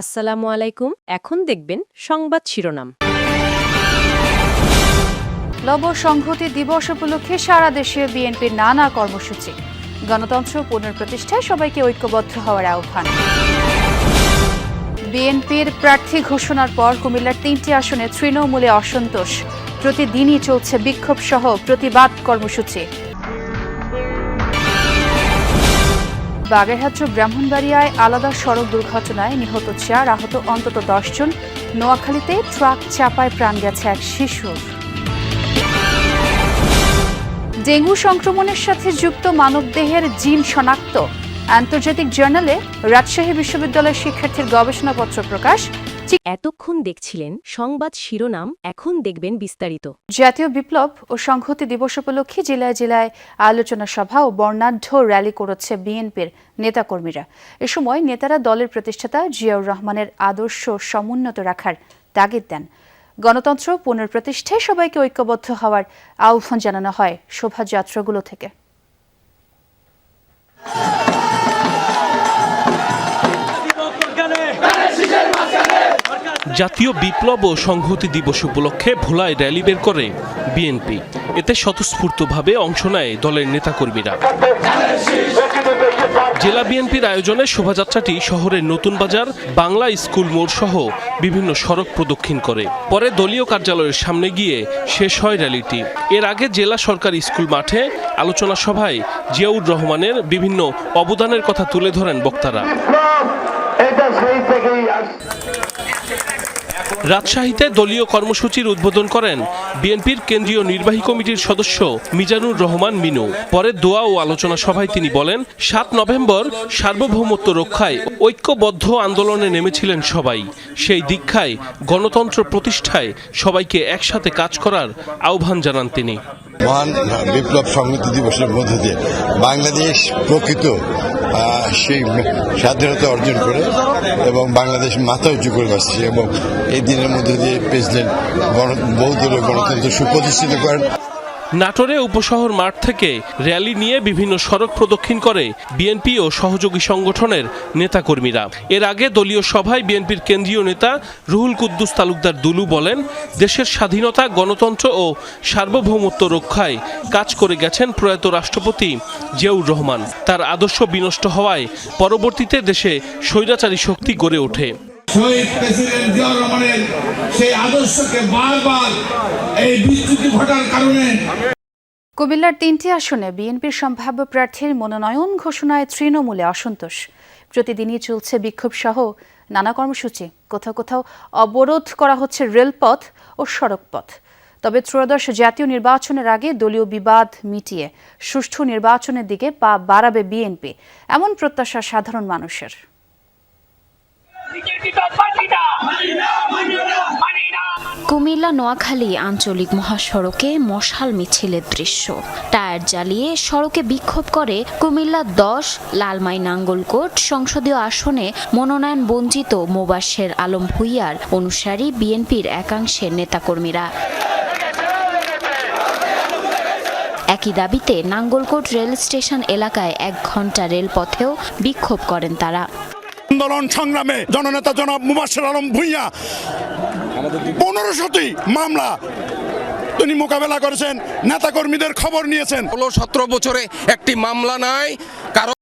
আসসালামু আলাইকুম। এখন দেখবেন সংবাদ শিরোনাম। লব সংহতি দিবস উপলক্ষে সারা দেশে বিএনপির নানা কর্মসূচি। গণতন্ত্র পুনঃপ্রতিষ্ঠায় সবাইকে ঐক্যবদ্ধ হওয়ার আহ্বান। বিএনপির প্রার্থী ঘোষণার পর কুমিল্লার তিনটি আসনে তৃণমূলে অসন্তোষ। প্রতিদিনই চলছে বিক্ষোভ সহ প্রতিবাদ কর্মসূচি। বাগেরহাট ব্রাহ্মণবাড়িয়ায় আলাদা সড়ক দুর্ঘটনায় নিহত চার আহত, অন্তত দশজন নোয়াখালীতে ট্রাক চাপায় প্রাণ গেছে এক শিশুর। ডেঙ্গু সংক্রমণের সাথে যুক্ত মানবদেহের জিন শনাক্ত। আন্তর্জাতিক জার্নালে রাজশাহী বিশ্ববিদ্যালয়ের শিক্ষার্থীর গবেষণাপত্র প্রকাশ। এতক্ষণ দেখছিলেন সংবাদ শিরোনাম, এখন দেখবেন বিস্তারিত। জাতীয় বিপ্লব ও সংহতি দিবস উপলক্ষে জেলায় জেলায় আলোচনা সভা ও বর্ণাঢ্য র্যালি করেছে বিএনপির নেতাকর্মীরা। এ সময় নেতারা দলের প্রতিষ্ঠাতা জিয়াউর রহমানের আদর্শ সমুন্নত রাখার তাগিদ দেন। গণতন্ত্র পুনঃপ্রতিষ্ঠায় সবাইকে ঐক্যবদ্ধ হওয়ার আহ্বান জানানো হয় শোভাযাত্রাগুলো থেকে। জাতীয় বিপ্লব ও সংহতি দিবস উপলক্ষে ভোলায় র্যালি বের করে বিএনপি। এতে স্বতঃস্ফূর্তভাবে অংশ নেয় দলের নেতাকর্মীরা। জেলা বিএনপির আয়োজনে শোভাযাত্রাটি শহরের নতুন বাজার, বাংলা স্কুল মোড় সহ বিভিন্ন সড়ক প্রদক্ষিণ করে। পরে দলীয় কার্যালয়ের সামনে গিয়ে শেষ হয় র্যালিটি। এর আগে জেলা সরকারি স্কুল মাঠে আলোচনা সভায় জিয়াউর রহমানের বিভিন্ন অবদানের কথা তুলে ধরেন বক্তারা। রাজশাহীতে দলীয় কর্মসূচির উদ্বোধন করেন বিএনপির কেন্দ্রীয় নির্বাহী কমিটির সদস্য মিজানুর রহমান মিনু। পরে দোয়া ও আলোচনা সভায় তিনি বলেন, সাত নভেম্বর সার্বভৌমত্ব রক্ষায় ঐক্যবদ্ধ আন্দোলনে নেমেছিলেন সবাই। সেই দীক্ষায় গণতন্ত্র প্রতিষ্ঠায় সবাইকে একসাথে কাজ করার আহ্বান জানান তিনি। মহান বিপ্লব সংহতি দিবসের মধ্য দিয়ে বাংলাদেশ প্রকৃত সেই স্বাধীনতা অর্জন করে এবং বাংলাদেশ মাথা উঁচু করে বাসছে এবং এই দিনের মধ্যে দিয়ে প্রেসিডেন্ট বহুদলীয় গণতন্ত্র সুপ্রতিষ্ঠিত করেন। নাটোরে উপশহর মাঠ থেকে র্যালি নিয়ে বিভিন্ন সড়ক প্রদক্ষিণ করে বিএনপি ও সহযোগী সংগঠনের নেতাকর্মীরা। এর আগে দলীয় সভায় বিএনপির কেন্দ্রীয় নেতা রুহুল কুদ্দুস তালুকদার দুলু বলেন, দেশের স্বাধীনতা, গণতন্ত্র ও সার্বভৌমত্ব রক্ষায় কাজ করে গেছেন প্রয়াত রাষ্ট্রপতি জিয়াউর রহমান। তার আদর্শ বিনষ্ট হওয়ায় পরবর্তীতে দেশে স্বৈরাচারী শক্তি গড়ে ওঠে। শহীদ প্রেসিডেন্ট জিয়াউর রহমানের সেই আদর্শকে বারবার এই বিচ্যুতি ঘটার কারণে কুমিল্লার তিনটি আসনে বিএনপির সম্ভাব্য প্রার্থীর মনোনয়ন ঘোষণায় তৃণমূলে অসন্তোষ। প্রতিদিনই চলছে বিক্ষোভ সহ নানা কর্মসূচি। কোথাও কোথাও অবরোধ করা হচ্ছে রেলপথ ও সড়কপথ। তবে ত্রয়োদশ জাতীয় নির্বাচনের আগে দলীয় বিবাদ মিটিয়ে সুষ্ঠু নির্বাচনের দিকে পা বাড়াবে বিএনপি, এমন প্রত্যাশা সাধারণ মানুষের। কুমিল্লা, নোয়াখালী আঞ্চলিক মহাসড়কে মশাল মিছিলের দৃশ্য। টায়ার জ্বালিয়ে সড়কে বিক্ষোভ করে কুমিল্লা দশ, লালমাই নাঙ্গলকোট সংসদীয় আসনে মনোনয়ন বঞ্চিত মোবাশের আলম ভুইয়ার অনুসারী বিএনপির একাংশের নেতাকর্মীরা। একই দাবিতে নাঙ্গলকোট রেল স্টেশন এলাকায় এক ঘণ্টা রেলপথেও বিক্ষোভ করেন তারা। আন্দোলন সংগ্রামে জননেতা জনাব মুবাসের আলম ভূঁইয়া পনেরো শতই মামলা তিনি মোকাবেলা করেছেন, নেতাকর্মীদের খবর নিয়েছেন। ষোলো সতেরো বছরে একটি মামলা নাই কারও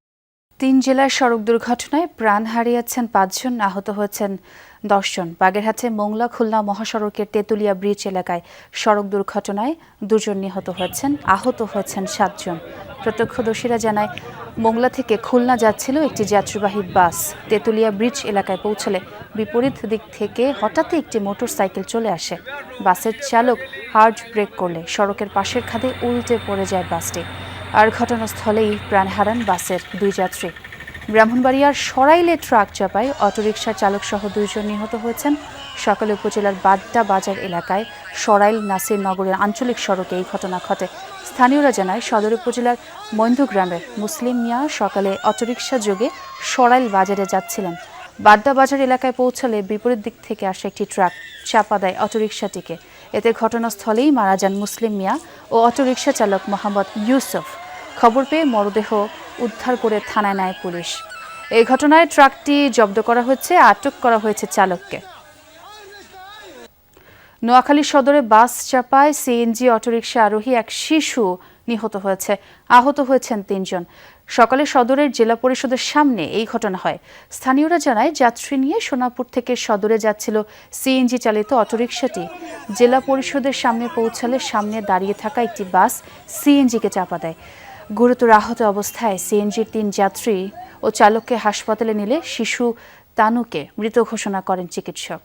তিন জেলার সড়ক দুর্ঘটনায় প্রাণ হারিয়েছেন পাঁচজন, আহত হয়েছেন দশজন। বাগেরহাটে মোংলা খুলনা মহাসড়কের তেঁতুলিয়া ব্রিজ এলাকায় সড়ক দুর্ঘটনায় দুজন নিহত হয়েছেন, আহত হয়েছেন সাতজন। প্রত্যক্ষদর্শীরা জানায়, মোংলা থেকে খুলনা যাচ্ছিল একটি যাত্রীবাহী বাস। তেঁতুলিয়া ব্রিজ এলাকায় পৌঁছলে বিপরীত দিক থেকে হঠাৎই একটি মোটরসাইকেল চলে আসে। বাসের চালক হার্ড ব্রেক করলে সড়কের পাশের খাদে উল্টে পড়ে যায় বাসটি। আর ঘটনাস্থলেই প্রাণ হারান বাসের দুই যাত্রী। ব্রাহ্মণবাড়িয়ার সরাইলে ট্রাক চাপায় অটোরিকশা চালক সহ দুইজন নিহত হয়েছেন। সকালে উপজেলার বাড্ডা বাজার এলাকায় সরাইল নাসির নগরের আঞ্চলিক সড়কে এই ঘটনা ঘটে। স্থানীয়রা জানায়, সদর উপজেলার মৈন্দু গ্রামের মুসলিম মিয়া সকালে অটোরিকশা যোগে সরাইল বাজারে যাচ্ছিলেন। বাড্ডা বাজার এলাকায় পৌঁছালে বিপরীত দিক থেকে আসা একটি ট্রাক, চাপা দেয় অটোরিকশাটিকে। এতে ঘটনাস্থলেই মারা যান মুসলিম মিয়া ও অটোরিকশা চালক মোহাম্মদ ইউসুফ। খবর পেয়ে মরদেহ উদ্ধার করে থানায় নেয় পুলিশ। এই ঘটনায় ট্রাকটি জব্দ করা হয়েছে, আটক করা হয়েছে চালককে। নোয়াখালী সদরে বাস চাপায় সিএনজি অটোরিকশা আরোহী এক শিশু নিহত হয়েছে। আহত হয়েছেন তিনজন। সকালে সদরের জেলা পরিষদের সামনে এই ঘটনা হয়। স্থানীয়রা জানায়, যাত্রী নিয়ে সোনাপুর থেকে সদরে যাচ্ছিল সিএনজি চালিত অটোরিকশাটি। জেলা পরিষদের সামনে পৌঁছালে সামনে দাঁড়িয়ে থাকা একটি বাস সিএনজিকে চাপা দেয়। গুরুতর আহত অবস্থায় সিএনজির তিন যাত্রী ও চালককে হাসপাতালে নিলে শিশু তানুকে মৃত ঘোষণা করেন চিকিৎসক।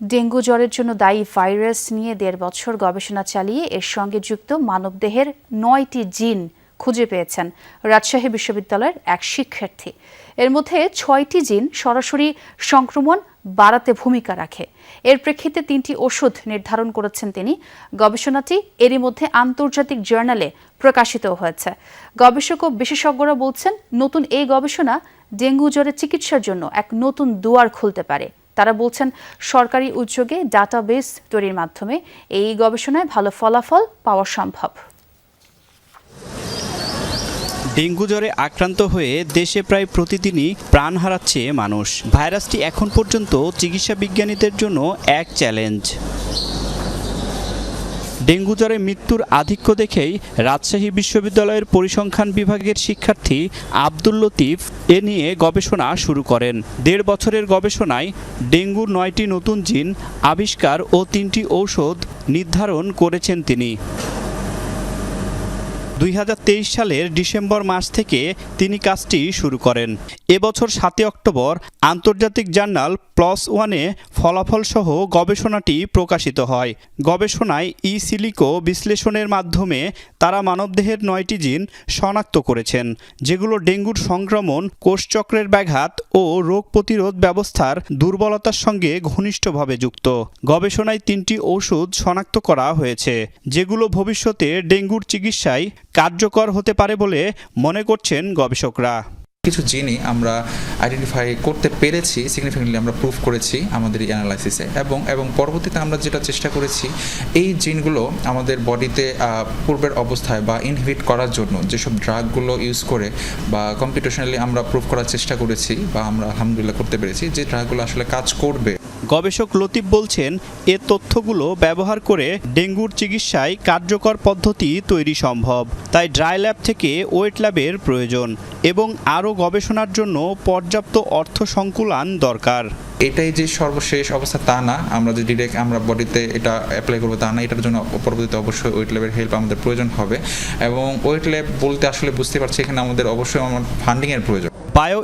ডেঙ্গু জ্বরের জন্য দায়ী ভাইরাস নিয়ে দেড় বছর গবেষণা চালিয়ে এর সঙ্গে যুক্ত মানবদেহের নয়টি জিন খুঁজে পেয়েছেন রাজশাহী বিশ্ববিদ্যালয়ের এক শিক্ষার্থী। এর মধ্যে ছয়টি জিন সরাসরি সংক্রমণ বাড়াতে ভূমিকা রাখে। এর প্রেক্ষিতে তিনটি ওষুধ নির্ধারণ করেছেন তিনি। গবেষণাটি এরই মধ্যে আন্তর্জাতিক জার্নালে প্রকাশিত হয়েছে। গবেষক ও বিশেষজ্ঞরা বলছেন, নতুন এই গবেষণা ডেঙ্গু জ্বরের চিকিৎসার জন্য এক নতুন দুয়ার খুলতে পারে। তারা বলছেন, সরকারি উদ্যোগে ডাটাবেস তৈরির মাধ্যমে এই গবেষণায় ভালো ফলাফল পাওয়া সম্ভব। ডেঙ্গু জ্বরে আক্রান্ত হয়ে দেশে প্রায় প্রতিদিনই প্রাণ হারাচ্ছে মানুষ। ভাইরাসটি এখন পর্যন্ত চিকিৎসা বিজ্ঞানীদের জন্য এক চ্যালেঞ্জ। ডেঙ্গু জ্বরে মৃত্যুর আধিক্য দেখেই রাজশাহী বিশ্ববিদ্যালয়ের পরিসংখ্যান বিভাগের শিক্ষার্থী আব্দুল লতিফ এ নিয়ে গবেষণা শুরু করেন। দেড় বছরের গবেষণায় ডেঙ্গুর নয়টি নতুন জিন আবিষ্কার ও তিনটি ঔষধ নির্ধারণ করেছেন তিনি। দুই হাজার তেইশ সালের ডিসেম্বর মাস থেকে তিনি কাজটি শুরু করেন। এবছর সাতই অক্টোবর আন্তর্জাতিক জার্নাল প্লস ওয়ানে ফলাফল সহ গবেষণাটি প্রকাশিত হয়। গবেষণায় ই সিলিকো বিশ্লেষণের মাধ্যমে তারা মানবদেহের নয়টি জিন শনাক্ত করেছেন, যেগুলো ডেঙ্গুর সংক্রমণ, কোষচক্রের ব্যাঘাত ও রোগ প্রতিরোধ ব্যবস্থার দুর্বলতার সঙ্গে ঘনিষ্ঠভাবে যুক্ত। গবেষণায় তিনটি ওষুধ শনাক্ত করা হয়েছে, যেগুলো ভবিষ্যতে ডেঙ্গুর চিকিৎসায় কার্যকর হতে পারে বলে মনে করছেন গবেষকরা। কিছু জিনই আমরা আইডেন্টিফাই করতে পেরেছি সিগনিফিকেন্টলি আমরা প্রুফ করেছি আমাদের অ্যানালাইসিসে এবং এবং পরবর্তীতে আমরা যেটা চেষ্টা করেছি, এই জিনগুলো আমাদের বডিতে পূর্বের অবস্থায় বা ইনহিবিট করার জন্য যেসব ড্রাগগুলো ইউজ করে বা কম্পিটিশনালি আমরা প্রুফ করার চেষ্টা করেছি বা আমরা আলহামদুলিল্লাহ করতে পেরেছি, যে ড্রাগগুলো আসলে কাজ করবে। গবেষক লতিফ বলছেন এ তথ্যগুলো ব্যবহার করে ডেঙ্গুর চিকিৎসায় কার্যকর পদ্ধতি তৈরি সম্ভব। তাই ড্রাই ল্যাব থেকে ওয়েট ল্যাবের প্রয়োজন এবং আরও গবেষণার জন্য পর্যাপ্ত অর্থ সংকুলান দরকার। এটাই যে সর্বশেষ অবস্থা তা না। আমরা যে ডিরেক্ট আমরা বডিতে এটা অ্যাপ্লাই করব তা না। এটার জন্য পরবর্তীতে অবশ্যই ওয়েট ল্যাবের হেল্প আমাদের প্রয়োজন হবে। এবং ওয়েট ল্যাব বলতে আসলে বুঝতে পারছি এখানে আমাদের অবশ্যই আমার ফান্ডিংয়ের প্রয়োজন। বায়ো